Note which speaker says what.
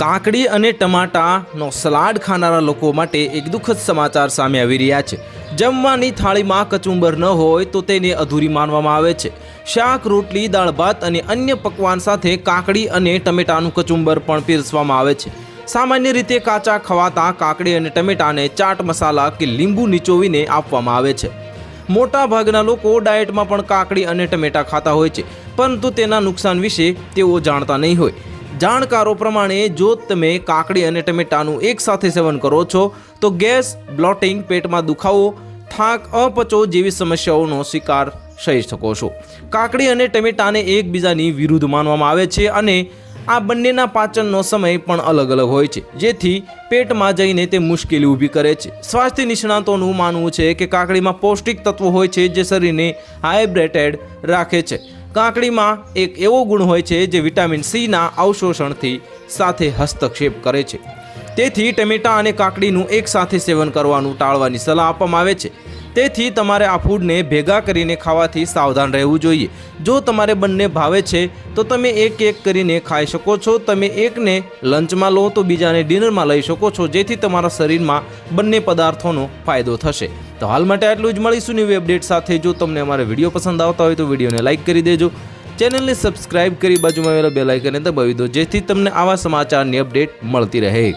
Speaker 1: કાકડી અને ટમાટાનો સલાડ ખાનારા લોકો માટે એક દુઃખદ સમાચાર સામે આવી રહ્યા છે. જમવાની થાળીમાં કચુંબર ન હોય તો તેને અધૂરી માનવામાં આવે છે. શાક, રોટલી, દાળ ભાત અને અન્ય પકવાન સાથે કાકડી અને ટમેટાનું કચુંબર પણ પીરસવામાં આવે છે. સામાન્ય રીતે કાચા ખવાતા કાકડી અને ટમેટાને ચાટ મસાલા કે લીંબુ નીચોવીને આપવામાં આવે છે. મોટા ભાગના લોકો ડાયટમાં પણ કાકડી અને ટમેટા ખાતા હોય છે, પરંતુ તેના નુકસાન વિશે તેઓ જાણતા નહીં હોય. જાણકારો પ્રમાણે, જો તમે કાકડી અને ટમેટાનું એકસાથે સેવન કરો છો, તો ગેસ, બ્લોટિંગ, પેટમાં દુખાવો, થાક, અપચો જેવી સમસ્યાઓનો શિકાર થઈ શકો છો. કાકડી અને ટમેટાને એકબીજાની વિરુદ્ધ માનવામાં આવે છે અને આ બંનેના પાચનનો સમય પણ અલગ અલગ હોય છે, જેથી પેટમાં જઈને તે મુશ્કેલી ઊભી કરે છે. સ્વાસ્થ્ય નિષ્ણાતોનું માનવું છે કે કાકડીમાં પૌષ્ટિક તત્વો હોય છે જે શરીરને હાઇબ્રેટેડ રાખે છે. કાકડીમાં એક એવો ગુણ હોય છે જે વિટામિન સીના અવશોષણથી સાથે હસ્તક્ષેપ કરે છે. તેથી ટમેટા અને કાકડીનું એકસાથે સેવન કરવાનું ટાળવાની સલાહ આપવામાં આવે છે. તેથી તમારે આ ફૂડને ભેગા કરીને ખાવાથી સાવધાન રહેવું જોઈએ. જો તમારે બંને ભાવે છે, તો તમે એક એક કરીને ખાઈ શકો છો. તમે એકને લંચમાં લો, તો બીજાને ડિનરમાં લઈ શકો છો, જેથી તમારા શરીરમાં બંને પદાર્થોનો ફાયદો થશે. તો હાલ માટે આટલું જ. મળીશું ન્યૂ અપડેટ સાથે. જો તમને અમારે વીડિયો પસંદ આવતા હોય, તો વિડીયોને લાઇક કરી દેજો. ચેનલને સબસ્ક્રાઇબ કરી બાજુમાં આવેલા બેલ આઇકનને દબાવી દો, જેથી તમને આવા સમાચારની અપડેટ મળતી રહે.